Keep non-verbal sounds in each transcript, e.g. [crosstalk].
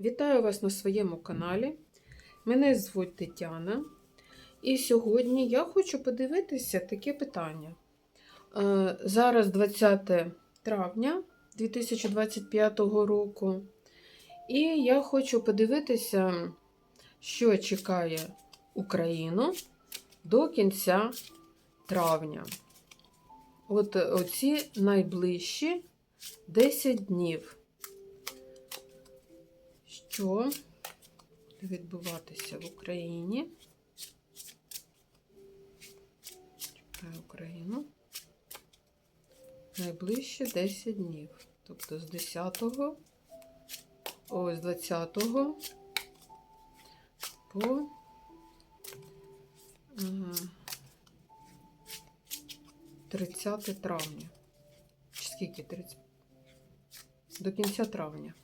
Вітаю вас на своєму каналі. Мене звуть Тетяна. І сьогодні я хочу подивитися таке питання. Е, Зараз 20 травня 2025 року. І я хочу подивитися, що чекає Україну до кінця травня. От оці найближчі 10 днів. Що відбуватися в Україні? Чекаю Україну. Найближче 10 днів. Тобто з 10 ось з 20 по е, 30 травня. Чи скільки 30? До кінця травня.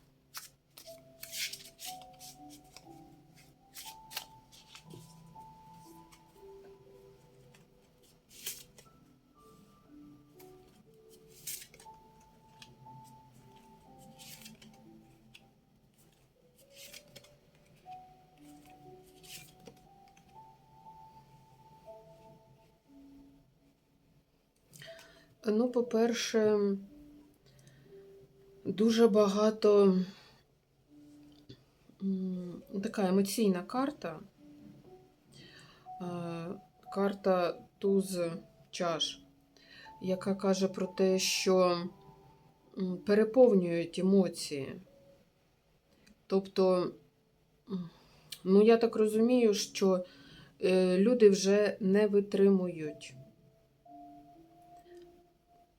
Ну, по-перше, дуже багато така емоційна карта. Е, Карта туз чаш, яка каже про те, що переповнюють емоції. Тобто, ну, я так розумію, що е, люди вже не витримують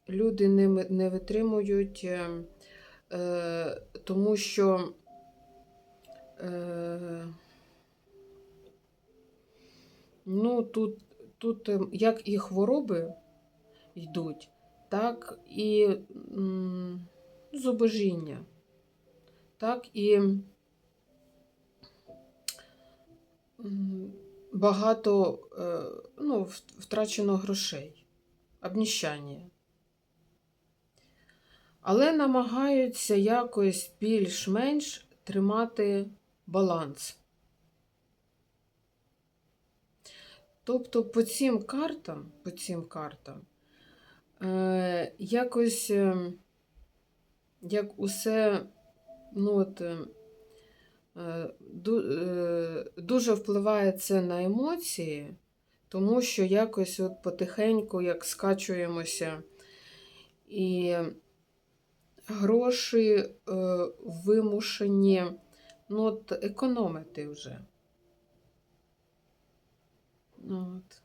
люди не, не витримують, е, е, тому що е, ну, тут, тут е, як і хвороби йдуть, так і м, зубожіння, так і багато е, ну, втрачено грошей, обніщання. Але намагаються якось більш-менш тримати баланс. Тобто по цим картам, по цим картам, е, якось е, як усе ну, от, е, е, е, дуже впливає це на емоції, тому що якось от потихеньку як скачуємося і гроші е, вимушені ну, от, економити вже. Ну, От.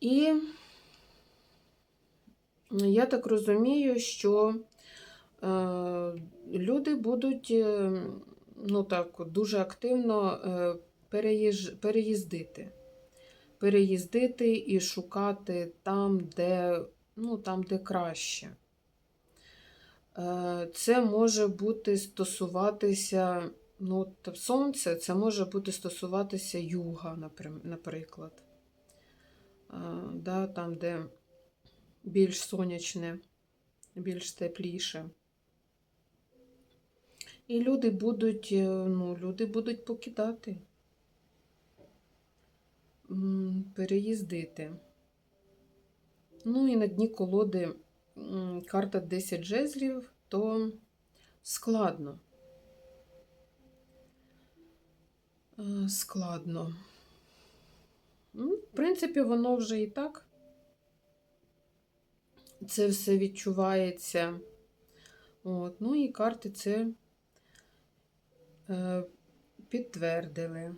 І я так розумію, що е, люди будуть е, ну так, дуже активно е, переїж, переїздити переїздити і шукати там, де, ну, там, де краще. Е, Це може бути стосуватися, ну, сонце, це може бути стосуватися юга, наприклад. Е, Да, Там, де більш сонячне, більш тепліше. І люди будуть, е, ну, люди будуть покидати переїздити. Ну і на дні колоди карта 10 жезлів, то складно. Е, Складно. Ну, в принципі, воно вже і так. Це все відчувається. От. Ну і карти це е, підтвердили.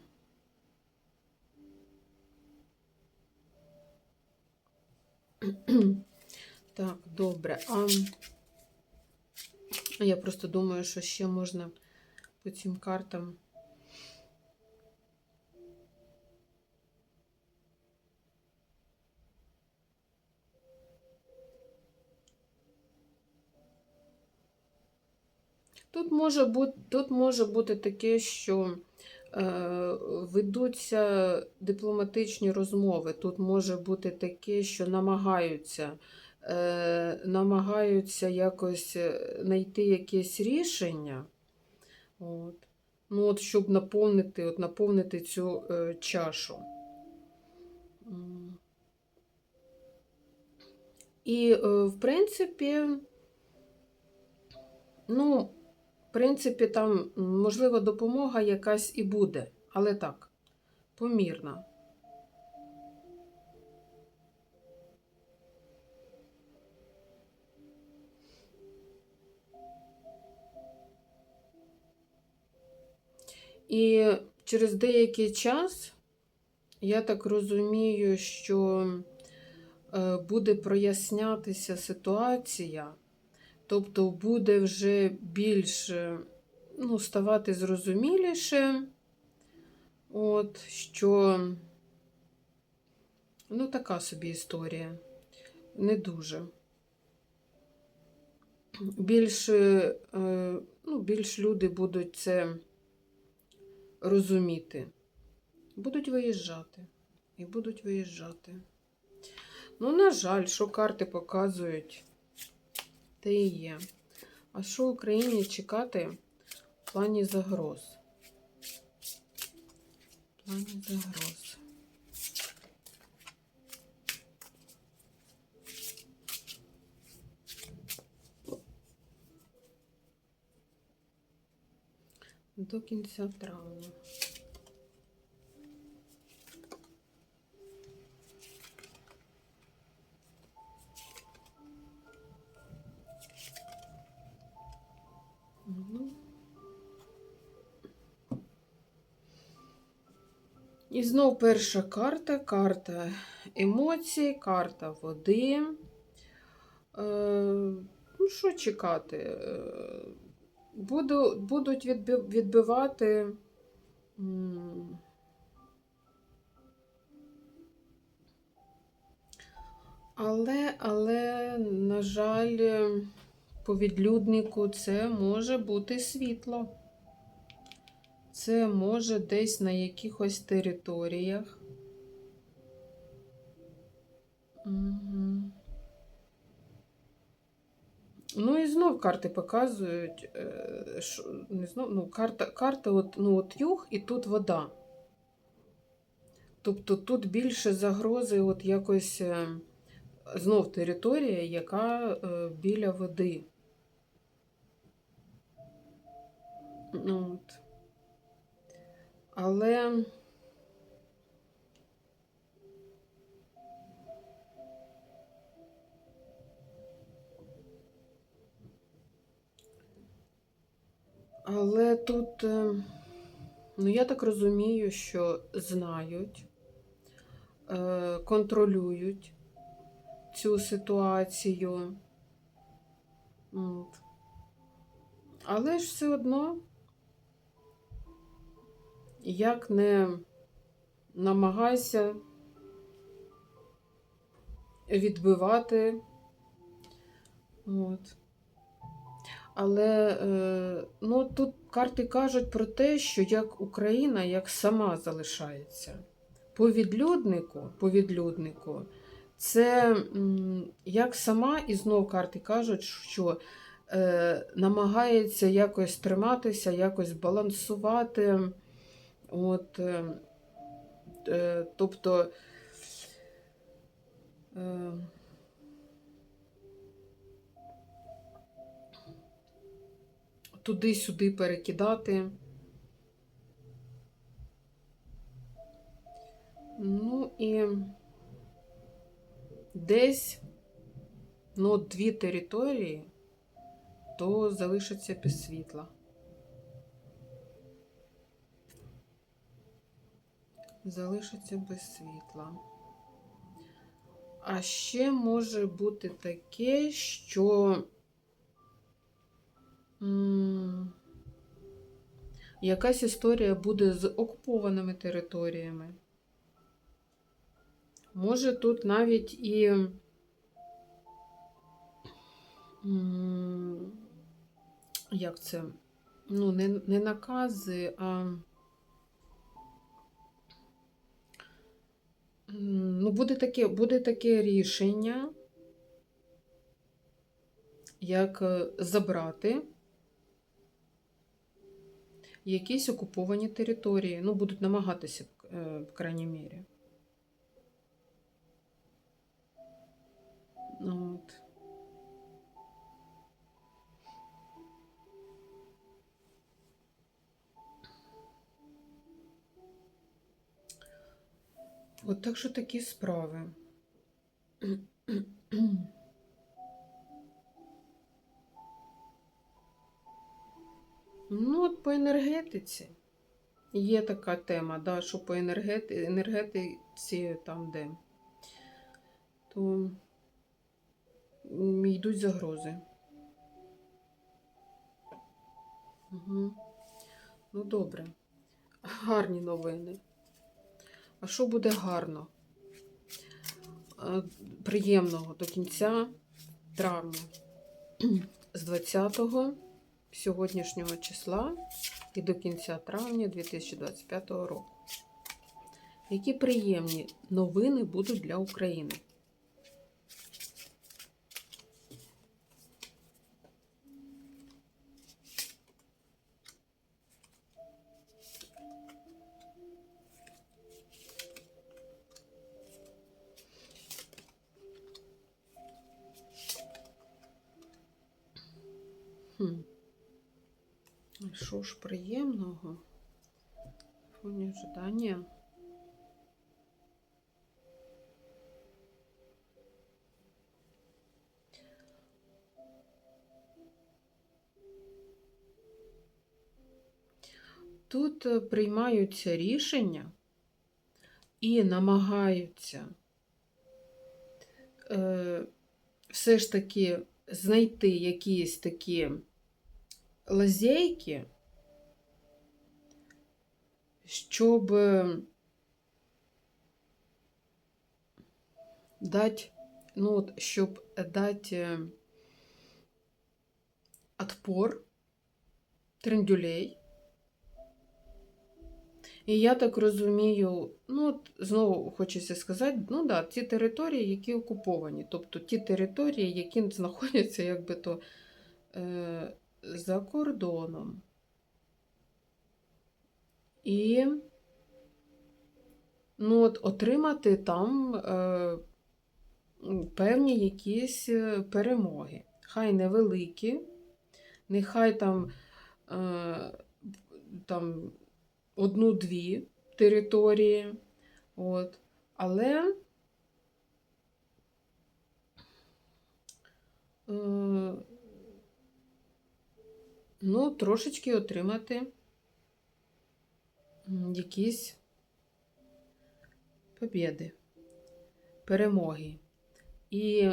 [clears throat] Так, добре. А я просто думаю, що ще можна по цим картам. Тут може бути, тут може бути таке, що ведуться дипломатичні розмови. Тут може бути таке, що намагаються е, намагаються якось е, знайти якесь рішення, от, ну, от, щоб наповнити, от, наповнити цю е, чашу. І, е, в принципі, ну, принципі, там, можливо, допомога якась і буде, але так, помірна. І через деякий час, я так розумію, що е, буде прояснятися ситуація, тобто буде вже більш ну, ставати зрозуміліше, от, що ну, така собі історія. Не дуже. Більш, е, ну, більш люди будуть це розуміти. Будуть виїжджати. І будуть виїжджати. Ну, на жаль, що карти показують, те і є. А що Україні чекати в плані загроз? В плані загроз. До кінця травня. Знов перша карта, карта емоцій, карта води. Е, ну, що чекати? Е, буду, будуть відби- відбивати. Але, але, на жаль, по відлюднику це може бути світло. Це може десь на якихось територіях. Угу. Ну і знов карти показують, е, що, не знов, ну, карта, карта от, ну, от юг і тут вода. Тобто тут більше загрози, от якось е, знов територія, яка е, біля води. Ну, От. Але Але тут, е, ну я так розумію, що знають, е, контролюють цю ситуацію. От. Але ж все одно, як не намагайся відбивати. От. Але е, ну, тут карти кажуть про те, що як Україна як сама залишається. По відлюднику, по відлюднику це як сама, і знов карти кажуть, що е, намагається якось триматися, якось балансувати. От, е, е, тобто. Е, туди-сюди перекидати. Ну і десь ну, дві території, то залишиться без світла. Залишиться без світла. А ще може бути таке, що Якась історія буде з окупованими територіями. Може тут навіть і як це? Ну, не, не накази, а ну, буде таке, буде таке рішення, як е, забрати якісь окуповані території. Ну, будуть намагатися, е, в крайній мірі. От. От так що такі справи. Ну, от по енергетиці. Є така тема, да, що по енергети... енергетиці там де. То йдуть загрози. Угу. Ну, добре. Гарні новини. А що буде гарно? Е, Приємного до кінця травня з 20 сьогоднішнього числа і до кінця травня 2025 року. Які приємні новини будуть для України? Що ж приємного? Фоні ожидання. Тут е, приймаються рішення і намагаються е, все ж таки знайти якісь такі лазейки, щоб дати, ну от, щоб дати отпор трендюлей. І я так розумію, ну, от знову хочеться сказати, ну да, ті території, які окуповані, тобто ті території, які знаходяться якби то е, за кордоном. І ну, от, отримати там е, певні якісь е, перемоги. Хай невеликі, нехай там, е, там одну-дві території. От. Але е, ну, трошечки отримати якісь побєди, перемоги. І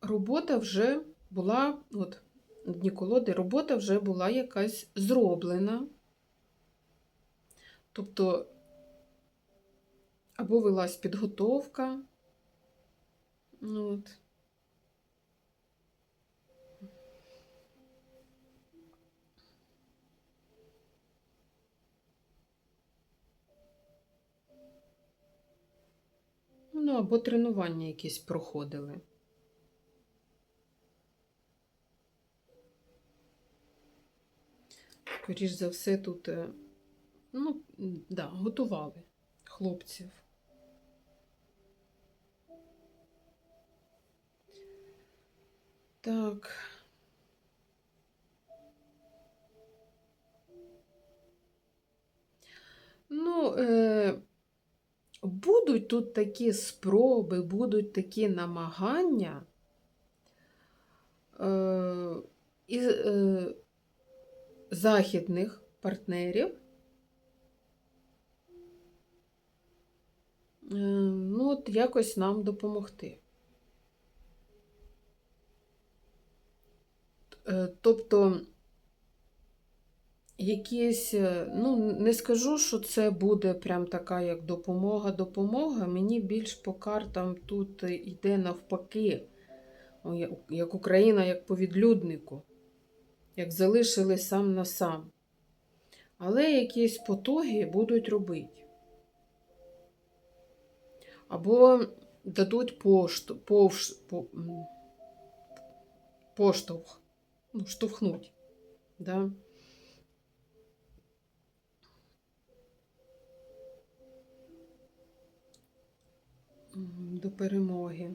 робота вже була, от, дні колоди, робота вже була якась зроблена. Тобто, або велась підготовка. Ну, от. Ну, або тренування якісь проходили. Скоріш за все, тут, е, ну, да, готували хлопців. Так. Ну, е, будуть тут такі спроби, будуть такі намагання е, із е, західних партнерів. Е, ну, от якось нам допомогти. Тобто, якісь, е, ну, не скажу, що це буде прям така як допомога, допомога. Мені більш по картам тут йде навпаки, як Україна, як по відлюднику, як залишили сам на сам. Але якісь потуги будуть робити. Або дадуть пошту, повш, по, поштовх, ну, штовхнуть. Да? До перемоги.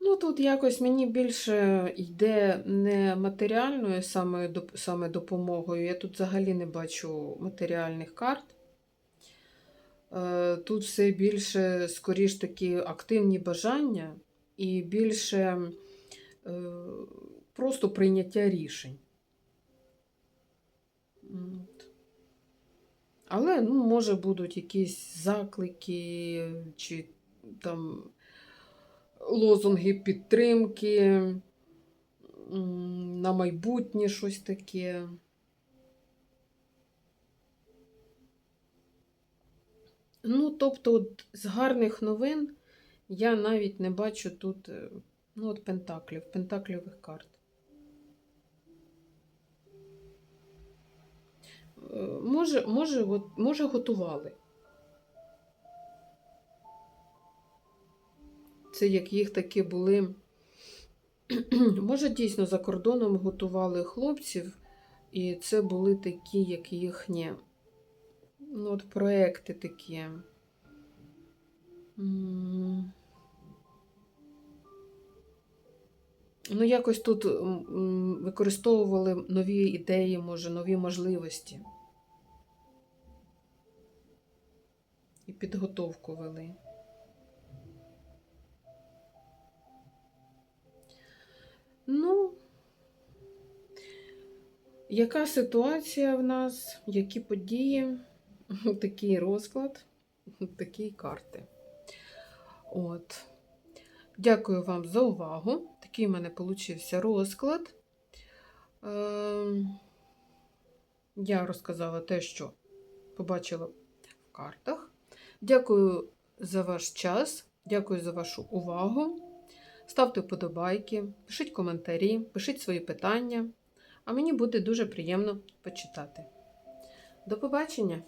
Ну, тут якось мені більше йде не матеріальною саме, допомогою. Я тут взагалі не бачу матеріальних карт. Е, Тут все більше, скоріш таки, активні бажання і більше е, просто прийняття рішень. Але, ну, може, будуть якісь заклики чи там лозунги підтримки на майбутнє щось таке. Ну, тобто, от з гарних новин я навіть не бачу тут е, ну, от пентаклів, пентаклівих карт. Може, може, от, може готували. Це як їх таки були. [clears throat] Може, дійсно за кордоном готували хлопців, і це були такі, як їхні ну, от проекти такі. Ну, якось тут використовували нові ідеї, може, нові можливості. Підготовку вели. Ну, яка ситуація в нас, які події, [laughs] такий розклад, [laughs] такі карти. От. Дякую вам за увагу. Такий в мене получився розклад. Ем, Я розказала те, що побачила в картах. Дякую за ваш час, дякую за вашу увагу. Ставте вподобайки, пишіть коментарі, пишіть свої питання, а мені буде дуже приємно почитати. До побачення!